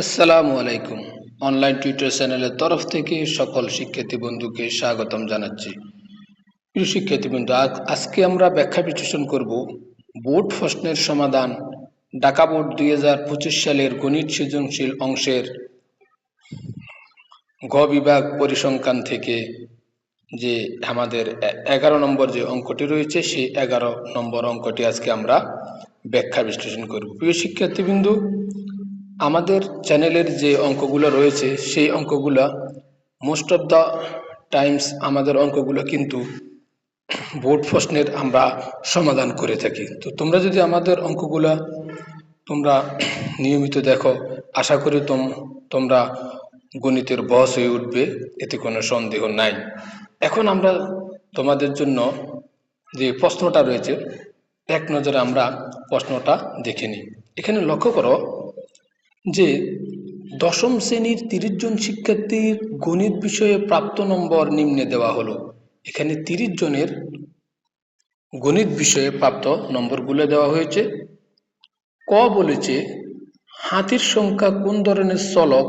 আসসালামু আলাইকুম। Online Twitter চ্যানেলের তরফ থেকে সকল শিক্ষার্থী বন্ধুকে স্বাগতম জানাচ্ছি। প্রিয় শিক্ষার্থী বন্ধু আজকে আমরা ব্যাখ্যা বিশ্লেষণ করব বোর্ড প্রশ্নের সমাধান ঢাকা বোর্ড দুই হাজার পঁচিশ সালের গণিত সৃজনশীল অংশের গ বিভাগ পরিসংখ্যান থেকে যে আমাদের এগারো নম্বর যে অঙ্কটি রয়েছে, সেই এগারো নম্বর অঙ্কটি আজকে আমরা ব্যাখ্যা বিশ্লেষণ করব। প্রিয় শিক্ষার্থীবৃন্দু আমাদের চ্যানেলের যে অঙ্কগুলো রয়েছে, সেই অঙ্কগুলো মোস্ট অফ দ্য টাইমস আমাদের অঙ্কগুলো কিন্তু বোর্ড প্রশ্নের আমরা সমাধান করে থাকি। তো তোমরা যদি আমাদের অঙ্কগুলো তোমরা নিয়মিত দেখো, আশা করি তোম, তোমরা গণিতের বস হয়ে উঠবে, এতে কোনো সন্দেহ নাই। এখন আমরা তোমাদের জন্য যে প্রশ্নটা রয়েছে, এক নজরে আমরা প্রশ্নটা দেখে নিই। এখানে লক্ষ্য করো যে দশম শ্রেণির তিরিশ জন শিক্ষার্থীর গণিত বিষয়ে প্রাপ্ত নম্বর নিম্নে দেওয়া হলো। এখানে তিরিশ জনের গণিত বিষয়ে প্রাপ্ত নম্বরগুলো দেওয়া হয়েছে। ক বলেছে, হাতির সংখ্যা কোন ধরনের চলক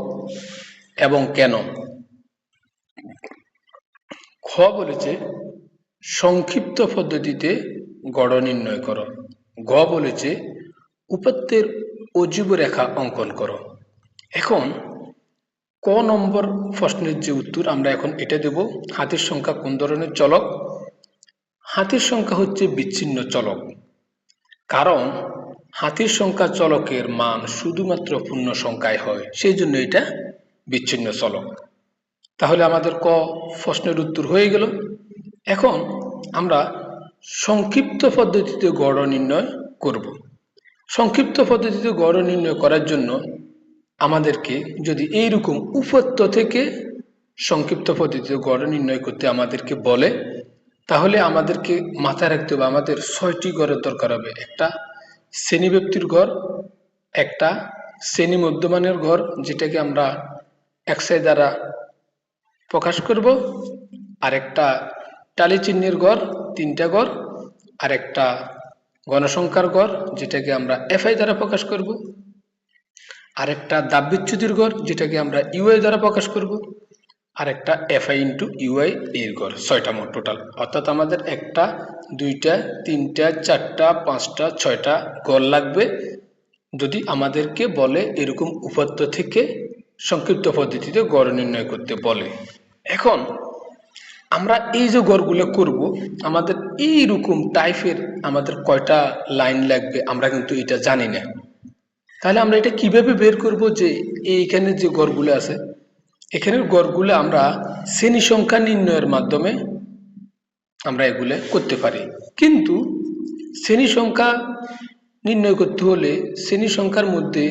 এবং কেন? খ বলেছে, সংক্ষিপ্ত পদ্ধতিতে গড় নির্ণয় করো। গ বলেছে উপাত্তের অজীব রেখা অঙ্কন করো। এখন ক নম্বর প্রশ্নের যে উত্তর, আমরা এখন এটা দেব, হাতির সংখ্যা কোন ধরনের চলক? হাতির সংখ্যা হচ্ছে বিচ্ছিন্ন চলক, কারণ হাতির সংখ্যা চলকের মান শুধুমাত্র পূর্ণ সংখ্যায় হয়, সেই জন্য এটা বিচ্ছিন্ন চলক। তাহলে আমাদের ক প্রশ্নের উত্তর হয়ে গেল। এখন আমরা সংক্ষিপ্ত পদ্ধতিতে গড় নির্ণয় করব। সংক্ষিপ্ত পদ্ধতিতে গড় নির্ণয় করার জন্য আমাদেরকে যদি এইরকম উপত্য থেকে সংক্ষিপ্ত পদ্ধতিতে গড় নির্ণয় করতে আমাদেরকে বলে, তাহলে আমাদেরকে মাথায় রাখতে হবে আমাদের ছয়টি গড়ের দরকার হবে। একটা শ্রেণীব্যক্তির গড়, একটা শ্রেণি মধ্যমানের ঘর যেটাকে আমরা একসাই দ্বারা প্রকাশ করব আর একটা টালি চিহ্নের ঘর তিনটা ঘর আর একটা গণসংখ্যার গড়, যেটাকে আমরা এফআই দ্বারা প্রকাশ করব। আরেকটা দাববিচ্যুতির গড়, যেটাকে আমরা ইউআই দ্বারা প্রকাশ করব। আর একটা এফআই ইন্টু ইউআই এর গড়, ছয়টা মোট টোটাল অর্থাৎ আমাদের একটা, দুইটা, তিনটা, চারটা, পাঁচটা, ছয়টা গড় লাগবে। যদি আমাদেরকে বলে এরকম উপাত্ত থেকে সংক্ষিপ্ত পদ্ধতিতে গড় নির্ণয় করতে বলে। এখন আমরা এই যে গড়গুলো করব, আমাদের এইরকম টাইপের আমাদের কয়টা লাইন লাগবে, আমরা কিন্তু এটা জানি না। তাহলে আমরা এটা কীভাবে বের করব যে এইখানে যে গড়গুলো আছে, এখানের গড়গুলো আমরা শ্রেণি সংখ্যা নির্ণয়ের মাধ্যমে আমরা এগুলো করতে পারি। কিন্তু শ্রেণি সংখ্যা নির্ণয় করতে হলে শ্রেণি সংখ্যার মধ্যে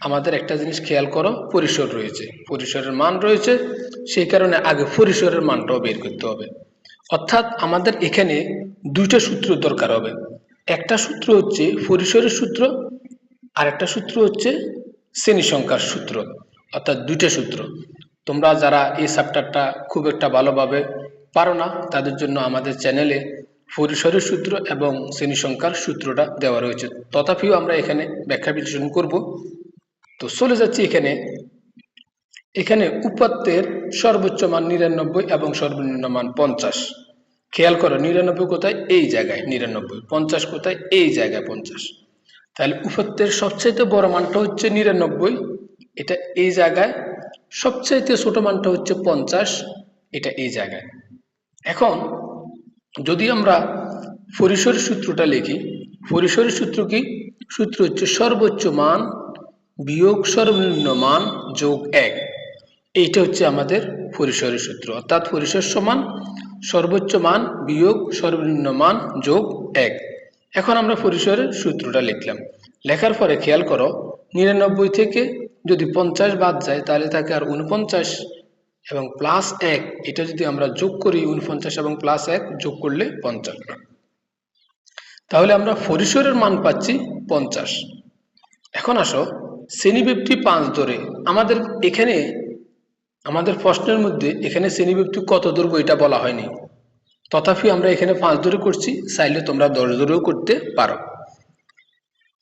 আমাদের একটা জিনিস খেয়াল করো, পরিসর রয়েছে। পরিসরের মান রয়েছে, সেই কারণে আগে পরিসরের মানটাও বের করতে হবে। অর্থাৎ আমাদের এখানে দুইটা সূত্র দরকার হবে। একটা সূত্র হচ্ছে পরিসরের সূত্র আর একটা সূত্র হচ্ছে শ্রেণি সংখ্যার সূত্র, অর্থাৎ দুইটা সূত্র। তোমরা যারা এই চ্যাপ্টারটা খুব একটা ভালোভাবে পারো না, তাদের জন্য আমাদের চ্যানেলে পরিসরের সূত্র এবং শ্রেণি সংখ্যার সূত্রটা দেওয়া রয়েছে। তথাপিও আমরা এখানে ব্যাখ্যা বিশ্লেষণ করব। তো চলে যাচ্ছি এখানে এখানে উপাত্তের সর্বোচ্চ মান নিরানব্বই এবং সর্বনিম্ন মান পঞ্চাশ। খেয়াল করো, নিরানব্বই কোথায়? এই জায়গায় নিরানব্বই। পঞ্চাশ কোথায়? এই জায়গায় পঞ্চাশ। তাহলে উপাত্তের সবচাইতে বড় মানটা হচ্ছে নিরানব্বই। এটা এই জায়গায়। সবচাইতে ছোট মানটা হচ্ছে পঞ্চাশ। এটা এই জায়গায়। এখন যদি আমরা পরিসরের সূত্রটা লিখি, পরিসরের সূত্র কি? সূত্র হচ্ছে সর্বোচ্চ মান বিয়োগ সর্বনিম্ন মান যোগ এক। এইটা হচ্ছে আমাদের পরিসরের সূত্র। অর্থাৎ পরিসর সমান সর্বোচ্চ মান বিয়োগ সর্বনিম্ন মান যোগ এক। এখন আমরা পরিসরের সূত্রটা লিখলাম। লেখার পরে খেয়াল করো, নিরানব্বই থেকে যদি পঞ্চাশ বাদ যায়, তাহলে থাকে আর উনপঞ্চাশ এবং প্লাস এক, এটা যদি আমরা যোগ করি উনপঞ্চাশ এবং প্লাস এক, যোগ করলে পঞ্চাশ। তাহলে আমরা পরিসরের মান পাচ্ছি পঞ্চাশ। এখন আসো শ্রেণীব্যক্তি পাঁচ ধরে। আমাদের এখানে আমাদের প্রশ্নের মধ্যে এখানে শ্রেণীব্যক্তি কত দৈর্ঘ্য এটা বলা হয়নি। তথাপি আমরা এখানে পাঁচ ধরে করছি, চাইলে তোমরা দশ ধরেও করতে পারো।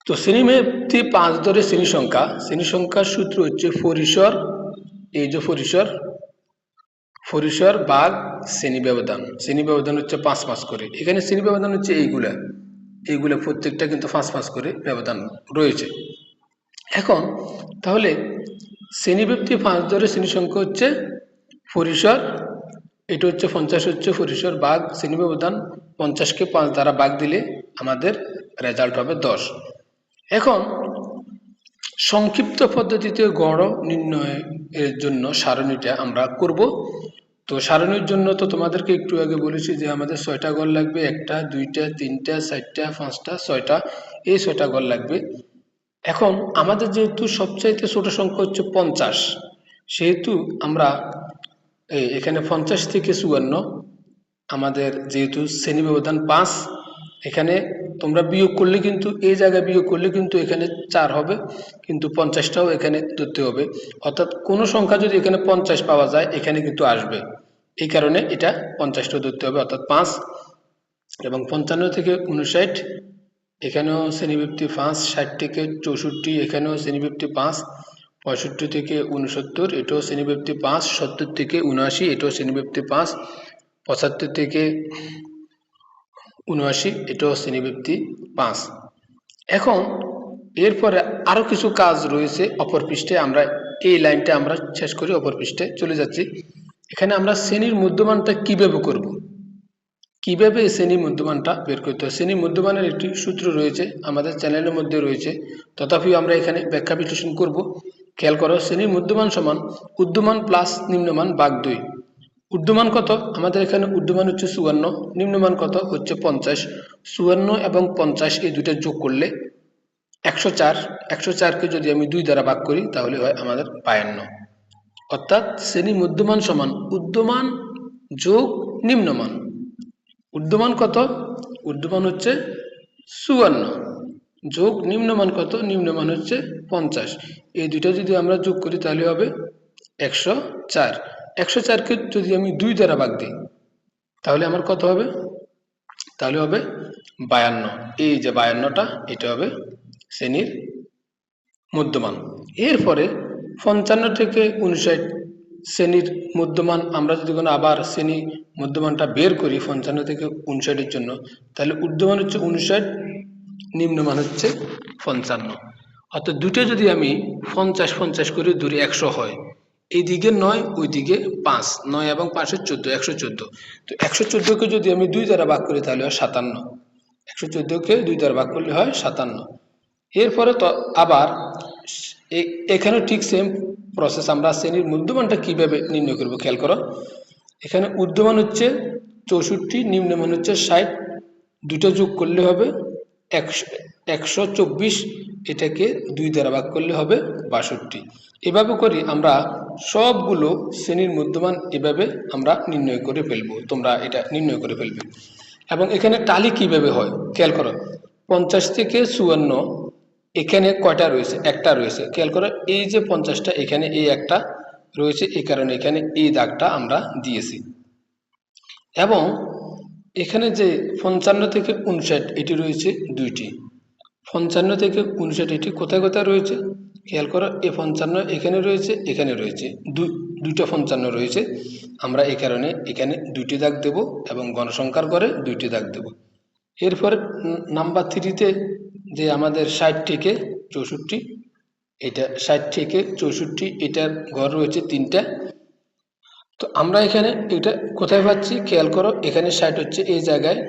তো শ্রেণীমেপটি পাঁচ ধরে শ্রেণি সংখ্যা, শ্রেণি সংখ্যার সূত্র হচ্ছে পরিসর, এই যে পরিসর পরিসর বাঘ শ্রেণি ব্যবধান। শ্রেণি ব্যবধান হচ্ছে পাঁচ পাঁচ করে। এখানে শ্রেণি ব্যবধান হচ্ছে এইগুলা। এইগুলা প্রত্যেকটা কিন্তু পাঁচ পাঁচ করে ব্যবধান রয়েছে। এখন তাহলে শ্রেণীব্যক্তি পাঁচ ধরে শ্রেণি সংখ্যা হচ্ছে পরিসর, এটা হচ্ছে পঞ্চাশ হচ্ছে পরিসর বাঘ শ্রেণি ব্যবধান পঞ্চাশকে পাঁচ দ্বারা বাঘ দিলে আমাদের রেজাল্ট হবে দশ। এখন সংক্ষিপ্ত পদ্ধতিতে গড় নির্ণয়ের জন্য সারণীটা আমরা করব। তো সারণীর জন্য তো তোমাদেরকে একটু আগে বলেছি যে আমাদের ছয়টা গড় লাগবে, একটা, দুইটা, তিনটা, চারটা, পাঁচটা, ছয়টা, এই ছয়টা গড় লাগবে। এখন আমাদের যেহেতু সবচাইতে ছোট সংখ্যা হচ্ছে পঞ্চাশ, সেহেতু আমরা এখানে পঞ্চাশ থেকে চুয়ান্ন, আমাদের যেহেতু শ্রেণি ব্যবধান পাঁচ, এখানে তোমরা বিয়োগ করলে কিন্তু, এই জায়গায় বিয়োগ করলে কিন্তু এখানে চার হবে, কিন্তু পঞ্চাশটাও এখানে ধরতে হবে। অর্থাৎ কোনো সংখ্যা যদি এখানে পঞ্চাশ পাওয়া যায়, এখানে কিন্তু আসবে। এই কারণে এটা পঞ্চাশটাও ধরতে হবে, অর্থাৎ পাঁচ এবং পঞ্চান্ন থেকে উনষাট এখানেও শ্রেণীবৃত্তি পাঁচ, ষাট থেকে চৌষট্টি, এখানেও শ্রেণীবৃত্তি পাঁচ, পঁয়ষট্টি থেকে উনসত্তর এটাও শ্রেণীবৃত্তি পাঁচ, সত্তর থেকে উনআশি এটাও শ্রেণীবৃত্তি পাঁচ, পঁচাত্তর থেকে উনআশি এটাও শ্রেণীবৃত্তি পাঁচ এখন এরপরে আরও কিছু কাজ রয়েছে অপর পৃষ্ঠে, আমরা এই লাইনটা আমরা শেষ করি, অপর পৃষ্ঠে চলে যাচ্ছি এখানে আমরা শ্রেণির মধ্যমানটা কীভাবে করব। কীভাবে এই শ্রেণি মধ্যমানটা বের করতে হয়? শ্রেণি মধ্যমানের একটি সূত্র রয়েছে, আমাদের চ্যানেলের মধ্যে রয়েছে। তথাপিও আমরা এখানে ব্যাখ্যা বিশ্লেষণ করব। খেয়াল করো শ্রেণির মধ্যমান সমান উদ্যমান প্লাস নিম্নমান বাঘ দুই। উর্ধমান কত? আমাদের এখানে উর্ধমান হচ্ছে চুয়ান্ন, নিম্নমান কত? হচ্ছে পঞ্চাশ। চুয়ান্ন এবং পঞ্চাশ এই দুইটা যোগ করলে একশো চার। একশো চারকে যদি আমি দুই দ্বারা ভাগ করি, তাহলে হয় আমাদের বায়ান্ন। অর্থাৎ শ্রেণি মধ্যমান সমান উদ্যমান যোগ নিম্নমান। উর্ধমান কত? উর্ধমান হচ্ছে চুয়ান্ন। যোগ নিম্নমান কত? নিম্নমান হচ্ছে পঞ্চাশ। এই দুইটা যদি আমরা যোগ করি, তাহলে হবে একশো চার। একশো চারকে যদি আমি দুই দ্বারা ভাগ দিই, তাহলে আমার কত হবে? তাহলে হবে বায়ান্ন। এই যে বায়ান্নটা, এটা হবে শ্রেণির মধ্যমান। এরপরে পঞ্চান্ন থেকে উনষাট শ্রেণির মধ্যমান, আমরা যদি কোনো আবার শ্রেণি মধ্যমানটা বের করি পঞ্চান্ন থেকে উনষাটের জন্য, তাহলে ঊর্ধ্বমান হচ্ছে উনষাট, নিম্নমান হচ্ছে পঞ্চান্ন। অর্থাৎ দুটো যদি আমি পঞ্চাশ পঞ্চাশ করে ধরি একশো হয় এই দিকে নয় ওই দিকে পাঁচ, নয় এবং পাঁচের চোদ্দ, একশো চোদ্দ। তো একশো চোদ্দোকে যদি আমি দুই দ্বারা ভাগ করি তাহলে হয় সাতান্ন। একশো চোদ্দোকে দুই দ্বারা ভাগ করলে হয় সাতান্ন। এরপরে তো আবার এখানে ঠিক সেম প্রসেস আমরা শ্রেণির মধ্যমানটা কীভাবে নির্ণয় করব খেয়াল করো। এখানে উর্ধমান হচ্ছে চৌষট্টি, নিম্নমান হচ্ছে ষাট। দুটো যোগ করলে হবে একশো একশো চব্বিশ। এটাকে দুই দ্বারা ভাগ করলে হবে বাষট্টি। এভাবে করে আমরা সবগুলো শ্রেণির মধ্যমান এভাবে আমরা নির্ণয় করে ফেলব। তোমরা এটা নির্ণয় করে ফেলবে। এবং এখানে টালি কীভাবে হয়? খেয়াল করো। পঞ্চাশ থেকে চুয়ান্ন এখানে কয়টা রয়েছে? একটা রয়েছে। খেয়াল করো, এই যে পঞ্চাশটা, এখানে এই একটা রয়েছে, এই কারণে এখানে এই দাগটা আমরা দিয়েছি। এবং এখানে যে পঞ্চান্ন থেকে উনষাট, এটি রয়েছে দুইটি। পঞ্চান্ন থেকে উনষাট, এটি কোথায় কোথায় রয়েছে? খেয়াল করো, এ পঞ্চান্ন এখানে রয়েছে এখানে রয়েছে। দুইটা পঞ্চান্ন রয়েছে। আমরা এই কারণে এখানে দুইটি দাগ দেব এবং গণসংখ্যার করে দুইটি দাগ দেব। এরপর নাম্বার থ্রিতে যে আমাদের ষাট থেকে চৌষট্টি, এটা ষাট থেকে চৌষট্টি, এটার ঘর রয়েছে তিনটা। তো আমরা এখানে এটা কোথায় পাচ্ছি? খেয়াল করো, এখানে ষাট হচ্ছে এই জায়গায়।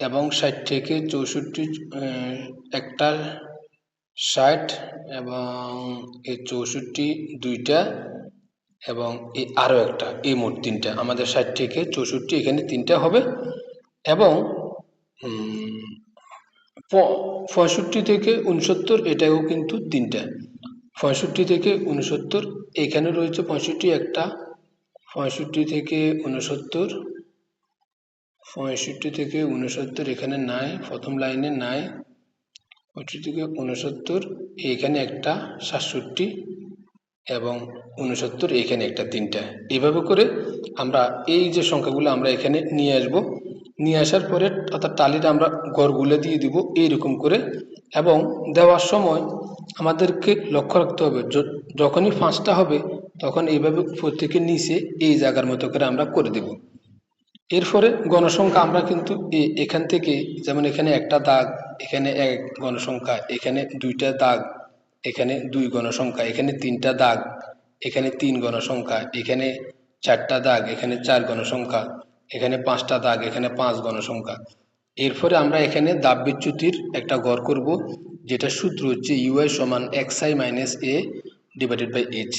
এবং ষাট থেকে চৌষট্টি একটা ষাট, এবং এই চৌষট্টি দুইটা, এবং এই আরও একটা, এই মোট তিনটা। আমাদের ষাট থেকে চৌষট্টি, এখানে তিনটা হবে। এবং পঁয়ষট্টি থেকে উনসত্তর এটাও কিন্তু তিনটা। পঁয়ষট্টি থেকে উনসত্তর এখানে রয়েছে পঁয়ষট্টি একটা, পঁয়ষট্টি থেকে উনসত্তর পঁয়ষট্টি থেকে উনসত্তর এখানে নাই, প্রথম লাইনে নাই, পঁয়ষট্টি থেকে উনসত্তর এখানে একটা, সাতষট্টি এবং উনসত্তর এখানে একটা তিনটা। এভাবে করে আমরা এই যে সংখ্যাগুলো আমরা এখানে নিয়ে আসব নিয়ে আসার পরে অর্থাৎ টালিটা আমরা গড়গুলো দিয়ে দিব এইরকম করে এবং দেওয়ার সময় আমাদেরকে লক্ষ্য রাখতে হবে যখনই ফাঁসটা হবে তখন এইভাবে থেকে নিচে এই জায়গার মতো করে আমরা করে দেব। এরপরে গণসংখ্যা আমরা কিন্তু এখান থেকে যেমন এখানে একটা দাগ, এখানে এক গণসংখ্যা, এখানে দুইটা দাগ, এখানে দুই গণসংখ্যা, এখানে তিনটা দাগ, এখানে তিন গণসংখ্যা, এখানে চারটা দাগ, এখানে চার গণসংখ্যা এখানে পাঁচটা দাগ, এখানে পাঁচ গণসংখ্যা এরপরে আমরা এখানে দাব বিচ্যুতির একটা গড় করব, যেটা সূত্র হচ্ছে ইউআই সমান X I minus A divided by H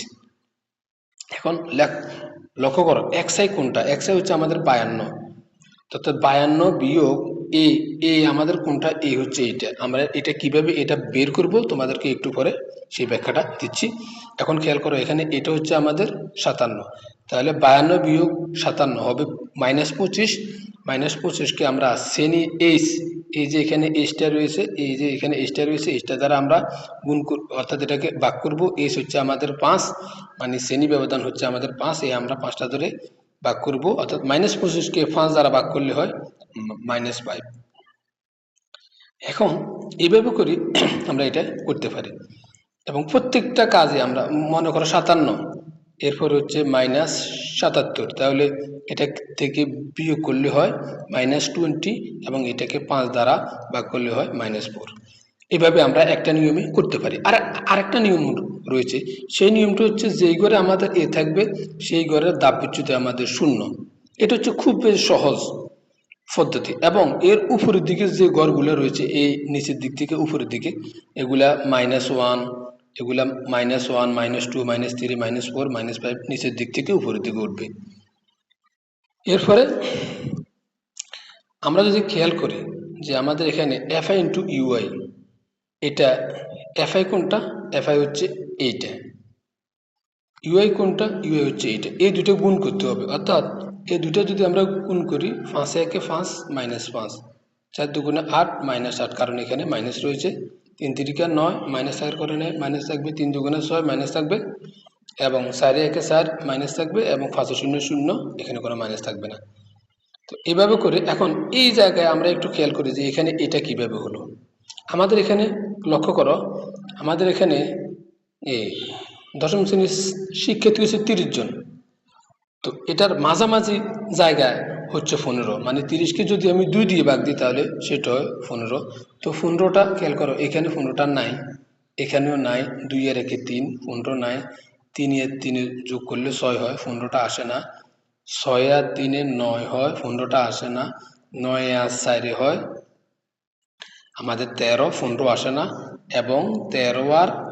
এখন লক্ষ্য করো এক্স আই কোনটা? এক্স আই হচ্ছে আমাদের বায়ান্ন। অর্থাৎ বায়ান্ন বিয়োগ এ এ আমাদের কোনটা? এ হচ্ছে এইটা। আমরা এটা কীভাবে এটা বের করব? তোমাদেরকে একটু পরে সেই ব্যাখ্যাটা দিচ্ছি। এখন খেয়াল করো, এখানে এটা হচ্ছে আমাদের সাতান্ন। তাহলে বায়ান্ন বিয়োগ সাতান্ন হবে মাইনাস পঁচিশ। মাইনাস পঁচিশকে আমরা শ্রেণি এইচ এই যে এখানে এইচটা রয়েছে, এই যে এখানে এইচটা রয়েছে এইচটা দ্বারা আমরা গুণ অর্থাৎ এটাকে ভাগ করব। এইচ হচ্ছে আমাদের পাঁচ মানে শ্রেণি ব্যবধান হচ্ছে আমাদের পাঁচ, এই আমরা পাঁচটা ধরে ভাগ করব। অর্থাৎ মাইনাস পঁচিশকে পাঁচ দ্বারা ভাগ করলে হয় মাইনাস ফাইভ। এখন এইভাবে করি আমরা এটা করতে পারি। এবং প্রত্যেকটা কাজে আমরা মনে করো সাতান্ন। এরপর হচ্ছে মাইনাস সাতাত্তর। তাহলে এটা থেকে বিয়োগ করলে হয় মাইনাস টোয়েন্টি এবং এটাকে পাঁচ দ্বারা ভাগ করলে হয় মাইনাস ফোর এভাবে আমরা একটা নিয়মে করতে পারি। আর আরেকটা নিয়ম রয়েছে। সেই নিয়মটা হচ্ছে যেই ঘরে আমাদের এ থাকবে, সেই ঘরের দাব বিচ্যুতি আমাদের শূন্য। এটা হচ্ছে খুব সহজ পদ্ধতি। এবং এর উপরের দিকে যে গড়গুলো রয়েছে, এই নিচের দিক থেকে উপরের দিকে, এগুলা মাইনাস ওয়ান এগুলা minus one minus two minus three minus four minus five নিচের দিক থেকে উপরের দিকে উঠবে। এরপরে আমরা যদি খেয়াল করি যে আমাদের এখানে এফআই ইন্টু ইউআই এটা এফআই কোনটা? এফআই হচ্ছে এইটা। ইউআই কোনটা? ইউআই হচ্ছে এইটা। এই দুটো গুণ করতে হবে। অর্থাৎ এই দুটো যদি আমরা গুণ করি, পাঁচে একে পাঁচ মাইনাস পাঁচ, চার দুগুণে আট মাইনাস আট, কারণ এখানে মাইনাস রয়েছে তিন তিরিকা নয় মাইনাস থাকার কারণে মাইনাস থাকবে তিন দুগুণে ছয় মাইনাস থাকবে, এবং চারে একে চার মাইনাস থাকবে, এবং পাঁচশো শূন্য শূন্য, এখানে কোনো মাইনাস থাকবে না। তো এভাবে করে এখন এই জায়গায় আমরা একটু খেয়াল করি যে এখানে এটা কীভাবে হলো। আমাদের এখানে লক্ষ্য করো, আমাদের এখানে এই দশম শ্রেণির শিক্ষার্থী হচ্ছে তিরিশ জন। তো এটার মাঝামাঝি জায়গায় হচ্ছে পনেরো। মানে তিরিশকে যদি আমি দুই দিয়ে ভাগ দিই তাহলে সেটা হয় পনেরো। তো পনেরোটা খেয়াল করো, এখানে পনেরোটা নাই, এখানেও নাই, দুই এর একে তিন, পনেরো নাই, তিন এর তিনে যোগ করলে ছয় হয়, পনেরোটা আসে না। ছয় আর তিনে নয় হয়, পনেরোটা আসে না। নয় আর চারে হয়, আমাদের তেরো, পনেরো আসে না। এবং তেরো আর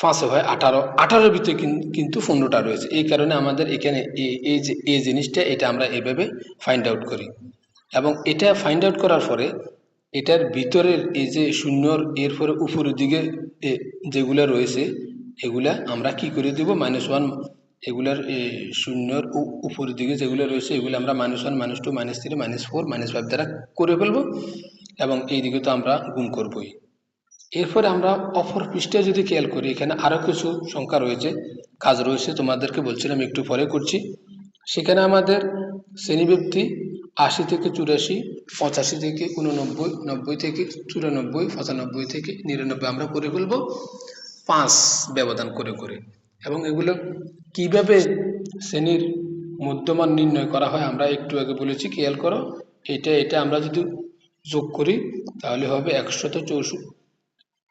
পাঁচে হয় আঠারো, আঠারোর ভিতরে কিন- কিন্তু পনেরোটা রয়েছে। এই কারণে আমাদের এখানে এই যে, এই জিনিসটা, এটা আমরা এভাবে ফাইন্ড আউট করি। এবং এটা ফাইন্ড আউট করার পরে, এটার ভিতরের এই যে শূন্যর, এরপরে উপরের দিকে যেগুলা রয়েছে, এগুলা আমরা কি করে দিব? মাইনাস ওয়ান এগুলার শূন্যর উপরের দিকে যেগুলো রয়েছে, এগুলো আমরা minus one minus two minus three minus four minus five দ্বারা করে ফেলব। এবং এই দিকে তো আমরা গুণ করবোই। এরপরে আমরা অপর পৃষ্ঠায় যদি খেয়াল করি, এখানে আরও কিছু সংখ্যা রয়েছে। কাজ রয়েছে তোমাদেরকে বলছিলাম, একটু পরে করছি। সেখানে আমাদের শ্রেণীব্যক্তি আশি থেকে চুরাশি, পঁচাশি থেকে উননব্বই নব্বই থেকে চুরানব্বই, পঁচানব্বই থেকে নিরানব্বই আমরা করে ফেলব। পাঁচ ব্যবধান করে করে। এবং এগুলো কীভাবে শ্রেণির মধ্যমান নির্ণয় করা হয় আমরা একটু আগে বলেছি, খেয়াল করো। এটা এটা আমরা যদি যোগ করি, তাহলে হবে একশত চৌষট্টি।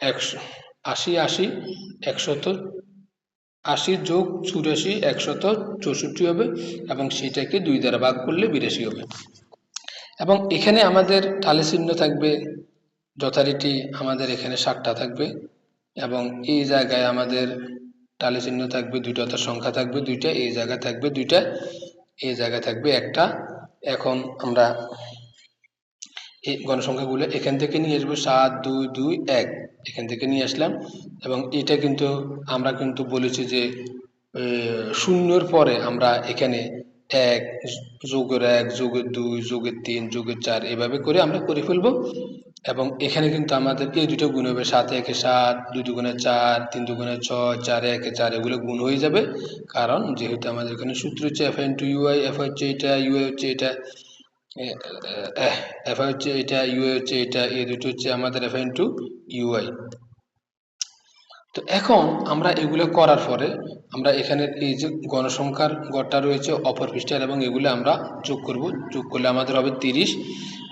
একশো, আশি আশি, একশত, আশি যোগ চুরাশি, একশত চৌষট্টি হবে এবং সেটাকে দুই দ্বারা ভাগ করলে বিরাশি হবে। এবং এখানে আমাদের টালি চিহ্ন থাকবে, যথারীতি আমাদের এখানে ষাটটা থাকবে এবং এই জায়গায় আমাদের টালি চিহ্ন থাকবে দুইটা, অর্থাৎ সংখ্যা থাকবে দুইটা, এই জায়গায় থাকবে দুইটা, এই জায়গায় থাকবে একটা। এখন আমরা এই গণসংখ্যাগুলো এখান থেকে নিয়ে আসব সাত, দুই দুই, এক। এখান থেকে নিয়ে আসলাম এবং এটা কিন্তু আমরা কিন্তু বলেছি যে শূন্যর পরে আমরা এখানে এক যোগের এক, যোগের দুই, যোগের তিন, যোগের চার এভাবে করে আমরা করে ফেলব এবং এখানে কিন্তু আমাদের এই দুটো গুণ হবে সাত, একে সাত, দুই দুগুণে চার, তিন দুগুণে ছয়, চার, একে চার, এগুলো গুণ হয়ে যাবে। কারণ যেহেতু আমাদের এখানে সূত্র হচ্ছে F N to UI F হচ্ছে এটা ইউআই হচ্ছে এটা এফ আই হচ্ছে এটা ইউআই হচ্ছে এটা এ দুটো হচ্ছে আমাদের এফ আই ইন্টু ইউআই তো এখন আমরা এগুলো করার পরে আমরা এখানে এই যে গণসংখ্যার গড়টা রয়েছে অপর পৃষ্ঠার এবং এগুলো আমরা যোগ করব। যোগ করলে আমাদের হবে তিরিশ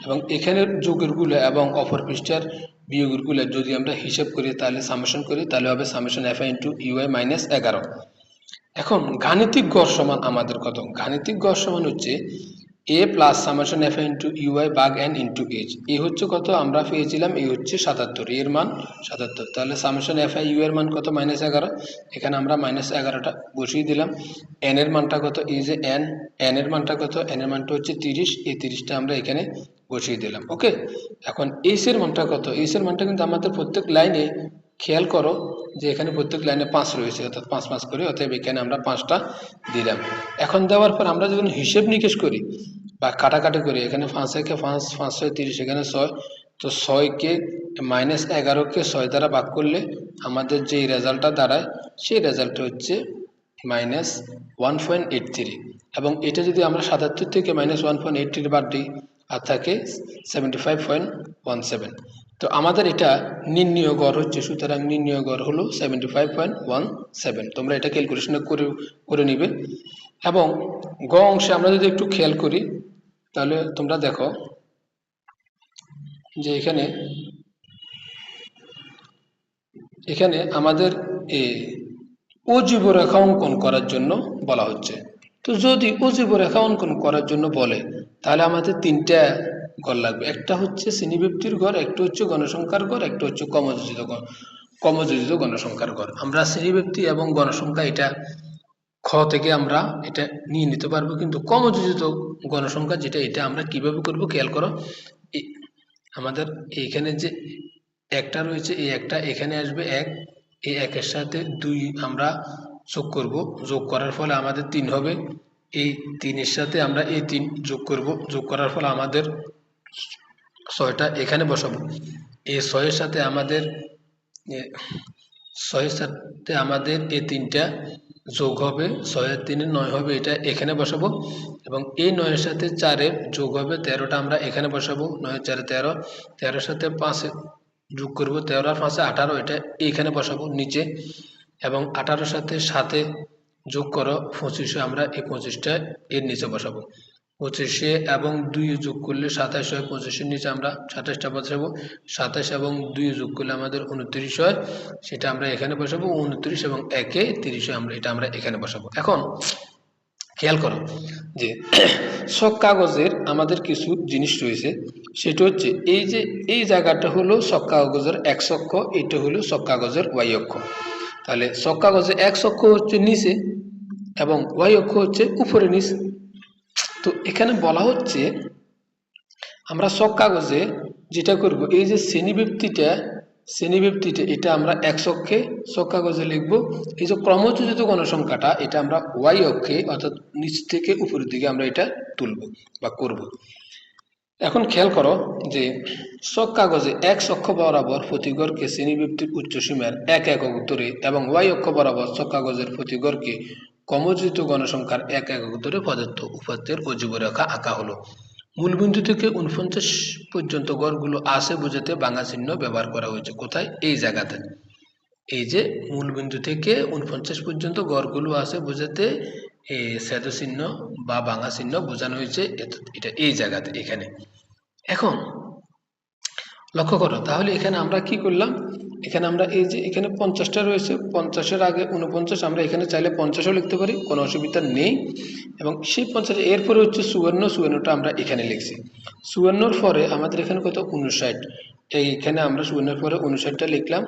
এবং এখানের যোগেরগুলো এবং অপর পৃষ্ঠার বিয়োগেরগুলো যদি আমরা হিসাব করি তাহলে সামেশন করি, তাহলে হবে summation F I into UI minus এগারো। এখন গাণিতিক গড় সমান আমাদের কত? গাণিতিক গড় সমান হচ্ছে A plus summation F into UI bug N into H A হচ্ছে কত? আমরা পেয়েছিলাম এ হচ্ছে সাতাত্তর। এর মান সাতাত্তর। তাহলে সামেশন এফ আই ইউ এর মান কত? মাইনাস এগারো। এখানে আমরা মাইনাস এগারোটা বসিয়ে দিলাম। এন এর মানটা কত? এই যে এন এন এর মানটা কত? এন এর মানটা হচ্ছে তিরিশ। এই তিরিশটা আমরা এখানে বসিয়ে দিলাম। ওকে এখন এইচ এর মানটা কত? এইচ এর মানটা কিন্তু আমাদের প্রত্যেক লাইনে খেয়াল করো যে এখানে প্রত্যেক লাইনে পাঁচ রয়েছে, অর্থাৎ পাঁচ পাঁচ করে, অতএব এখানে আমরা পাঁচটা দিলাম। এখন দেওয়ার পর আমরা যখন হিসেব নিকেশ করি, বা কাটাকাটি করি, এখানে পাঁচ একে পাঁচ পাঁচ ছয়, তিরিশ, এখানে ছয়, তো ছয়কে মাইনাস এগারোকে ছয় দ্বারা ভাগ করলে আমাদের যেই রেজাল্টটা দাঁড়ায়, সেই রেজাল্টটা হচ্ছে minus one point eight three এবং এটা যদি আমরা সাতাত্তর থেকে minus one point eight three বাদ দিই, আর থাকে seventy five point one seven তো আমাদের এটা নির্ণয় গড় হচ্ছে, সুতরাং নির্ণয় গড় হলো seventy five point one seven তোমরা এটা ক্যালকুলেশন করে করে নিবে। এবং গ অংশে আমরা যদি একটু খেয়াল করি, তাহলে তোমরা দেখো যে এখানে এখানে আমাদের এ অজীব রেখা অঙ্কন করার জন্য বলা হচ্ছে। তো যদি অজীব রেখা অঙ্কন করার জন্য বলে, তাহলে আমাদের তিনটা ঘর লাগবে। একটা হচ্ছে শ্রেণীব্যক্তির ঘর, একটা হচ্ছে গণসংখ্যার ঘর, একটা হচ্ছে কমযোজিত ঘর কমযোজিত গণসংখ্যার ঘর। আমরা শ্রেণীব্যক্তি এবং গণসংখ্যা এটা খ থেকে আমরা এটা নিয়ে নিতে পারব, কিন্তু কমযোজিত গণসংখ্যা যেটা, এটা আমরা কীভাবে করব খেয়াল করো। আমাদের এইখানে যে একটা রয়েছে, এই একটা এখানে আসবে এক, এই একের সাথে দুই আমরা যোগ করব। যোগ করার ফলে আমাদের তিন হবে। এই তিনের সাথে আমরা এই তিন যোগ করব। যোগ করার ফলে আমাদের ছয়টা এখানে বসাবো। এই ছয়ের সাথে আমাদের ছয়ের সাথে আমাদের এই তিনটা যোগ হবে, ছয়ের তিনে নয় হবে, এটা এখানে বসাবো। এবং এই নয়ের সাথে চারের যোগ হবে, তেরোটা আমরা এখানে বসাবো নয় চারে তেরো, তেরোর সাথে পাঁচে যোগ করব, তেরো আর পাঁচে আঠারো, এটা এইখানে বসাবো, নিচে। এবং আঠারোর সাথে সাতে যোগ করো, পঁচিশে আমরা এই পঁচিশটা এর নিচে বসাবো। পঁচিশে এবং দুই যোগ করলে সাতাশ হয়। পঁচিশের নিচে আমরা সাতাশটা বসাবো। সাতাশ এবং দুই যোগ করলে আমাদের উনত্রিশ হয়। সেটা আমরা এখানে বসাবো। উনত্রিশ এবং একে তিরিশে আমরা, এটা আমরা এখানে বসাবো। এখন খেয়াল করো যে সব কাগজের আমাদের কিছু জিনিস রয়েছে। সেটা হচ্ছে এই যে, এই জায়গাটা হলো সব কাগজের এক অক্ষ, এটা হলো সব কাগজের ওয়াই অক্ষ। তাহলে সব কাগজে এক অক্ষ হচ্ছে নিচে এবং ওয়াই অক্ষ হচ্ছে উপরে নিচে। তো এখানে বলা হচ্ছে, আমরা সব কাগজে যেটা করব, এই যে শ্রেণীব্যক্তিটা শ্রেণীব্যক্তিটা এটা আমরা এক অক্ষে সব কাগজে লিখব। এই যে ক্রমযোজিত গণসংখ্যাটা, এটা আমরা ওয়াই অক্ষে, অর্থাৎ নিচ থেকে উপরের দিকে আমরা এটা তুলব বা করব। এখন খেয়াল করো যে সব কাগজে এক অক্ষ বরাবর প্রতিগড়কে শ্রেণীব্যক্তির উচ্চ সীমার এক একক ধরে এবং ওয়াই অক্ষ বরাবর সব কাগজের প্রতিগড়কে কমযোজিত গণসংখ্যার এক একক ধরে প্রদত্ত উপাত্তের অজীব রেখা আঁকা হলো। মূলবিন্দু থেকে উনপঞ্চাশ পর্যন্ত গড়গুলো আসে বোঝাতে বাংলা চিহ্ন ব্যবহার করা হয়েছে। কোথায়? এই জায়গাতে। এই যে মূলবিন্দু থেকে উনপঞ্চাশ পর্যন্ত গড়গুলো আসে বোঝাতে এই শ্বেত চিহ্ন বা বাংলা চিহ্ন বোঝানো হয়েছে এটা এই জায়গাতে, এখানে। এখন লক্ষ্য করো, তাহলে এখানে আমরা কি করলাম? এখানে আমরা এই যে এখানে পঞ্চাশটা রয়েছে, পঞ্চাশের আগে উনপঞ্চাশ আমরা এখানে চাইলে পঞ্চাশও লিখতে পারি, কোনো অসুবিধা নেই। এবং সেই পঞ্চাশ, এরপরে হচ্ছে সুবর্ণ সুবর্ণটা আমরা এখানে লিখছি। সুবর্ণর পরে আমাদের এখানে কত? উনষাট এইখানে আমরা সুবর্ণের পরে উনষাটটা লিখলাম।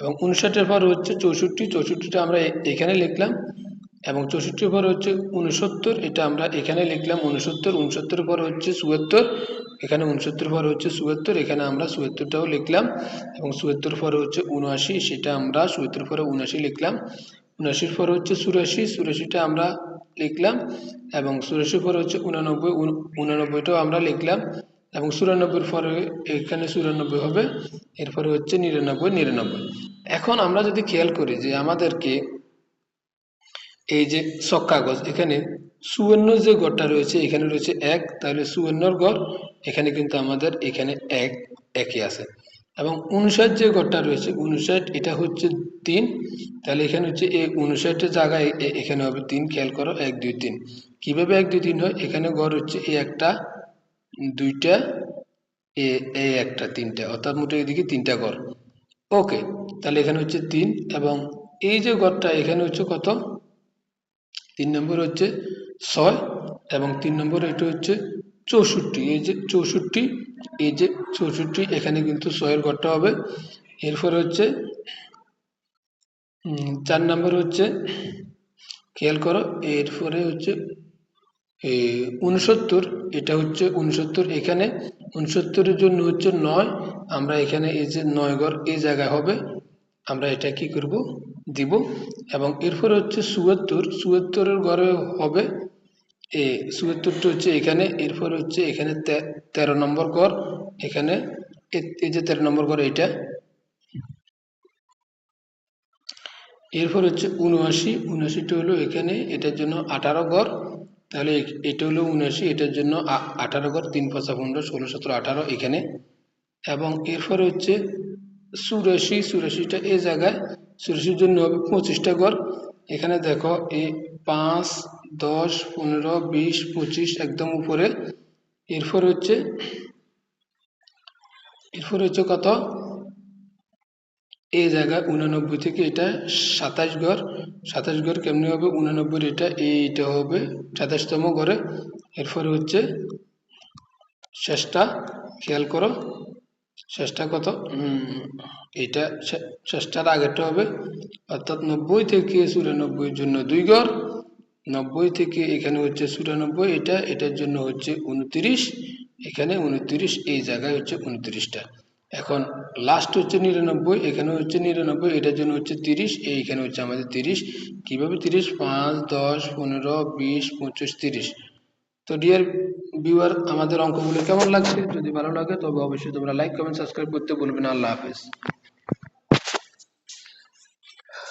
এবং উনষাটের পর হচ্ছে চৌষট্টি, চৌষট্টিটা আমরা এখানে লিখলাম। এবং চৌষট্টির পর হচ্ছে উনসত্তর এটা আমরা এখানে লিখলাম। উনসত্তর উনসত্তরের পর হচ্ছে চুয়াত্তর এখানে উনসত্তর পর হচ্ছে চুয়াত্তর, এখানে আমরা চুয়াত্তরটাও লিখলাম এবং চুয়াত্তর পরে হচ্ছে উনআশি, সেটা আমরা চুয়াত্তর পরে উনআশি লিখলাম। উনআশির পর হচ্ছে চুরাশি, চুরাশিটা আমরা লিখলাম এবং চুরাশির পর হচ্ছে উনানব্বই উনানব্বইটাও আমরা লিখলাম এবং চুরানব্বইয়ের পরে এখানে চুরানব্বই হবে, এরপরে হচ্ছে নিরানব্বই নিরানব্বই। এখন আমরা যদি খেয়াল করি যে আমাদেরকে এই যে সব কাগজ এখানে সুবর্ণ যে গড়টা রয়েছে, এখানে রয়েছে এক, তাহলে সুবর্ণর গড় এখানে কিন্তু আমাদের এখানে এক একই আছে। এবং উনষাট যে গড়টা রয়েছে, উনষাট এটা হচ্ছে তিন, তাহলে এখানে হচ্ছে এই উনষাটের জায়গায় এখানে হবে তিন, খেয়াল করো, এক, দুই, তিন। কীভাবে এক, দুই, তিন হয়? এখানে গড় হচ্ছে এই একটা, দুইটা, এ এই একটা, তিনটা, অর্থাৎ মোটে এদিকে তিনটা গড় ওকে তাহলে এখানে হচ্ছে তিন, এবং এই যে গড়টা এখানে হচ্ছে কত? তিন নম্বর হচ্ছে ছয় এবং তিন নম্বর এটা হচ্ছে চৌষট্টি। এই যে চৌষট্টি, এই যে চৌষট্টি, এখানে কিন্তু ছয়ের ঘরটা হবে। এরপরে হচ্ছে চার নম্বর হচ্ছে, খেয়াল করো, এরপরে হচ্ছে উনসত্তর, এটা হচ্ছে উনসত্তর। এখানে উনসত্তরের জন্য হচ্ছে নয়, আমরা এখানে এই যে নয় ঘর এই জায়গায় হবে। আমরা এটা কি করব? দিব। এবং এরপরে হচ্ছে চুয়াত্তর। চুয়াত্তরের ঘরে হবে এ, চুয়াত্তরটা হচ্ছে এখানে, এরপর হচ্ছে এখানে তেরো নম্বর ঘর এখানে এই যে তেরো নম্বর ঘর এইটা। এরপর হচ্ছে উনআশি উনআশিটা হলো এখানে, এটার জন্য আঠারো ঘর তাহলে এটা হলো উনআশি এটার জন্য আঠারো ঘর তিন পাঁচা পনেরো ষোলো, সতেরো, আঠারো এখানে। এবং এরপর হচ্ছে চুরাশি চুরাশিটা এই জায়গায় চুরাশির জন্য হবে পঁচিশটা ঘর এখানে দেখো এই পাঁচ, দশ, পনেরো, বিশ, পঁচিশ একদম উপরে। এরপর হচ্ছে এরপর হচ্ছে কত? এই জায়গায় উনানব্বই থেকে এটা সাতাশ ঘর সাতাশ ঘর কেমনি হবে? উনানব্বই এটা এইটা হবে, সাতাশতম ঘরে এরপরে হচ্ছে, শেষটা খেয়াল করো। শেষটা কত? এটা শেষটার আগেরটা হবে, অর্থাৎ নব্বই থেকে চুরানব্বইয়ের জন্য দুই ঘর, নব্বই থেকে এখানে হচ্ছে চুরানব্বই, এটা, এটার জন্য হচ্ছে উনত্রিশ, এখানে উনত্রিশ, এই জায়গায় হচ্ছে উনত্রিশটা। এখন লাস্ট হচ্ছে নিরানব্বই, এখানে হচ্ছে নিরানব্বই, এটার জন্য হচ্ছে তিরিশ এইখানে হচ্ছে আমাদের তিরিশ। কীভাবে তিরিশ? পাঁচ, দশ, পনেরো, বিশ, পঁচিশ, তিরিশ। তো ডিয়ার ভিউয়ার আমাদের অঙ্কগুলো কেমন লাগছে? যদি ভালো লাগে, তবে অবশ্যই তোমরা লাইক কমেন্ট সাবস্ক্রাইব করতে বলবে না। আল্লাহ হাফেজ।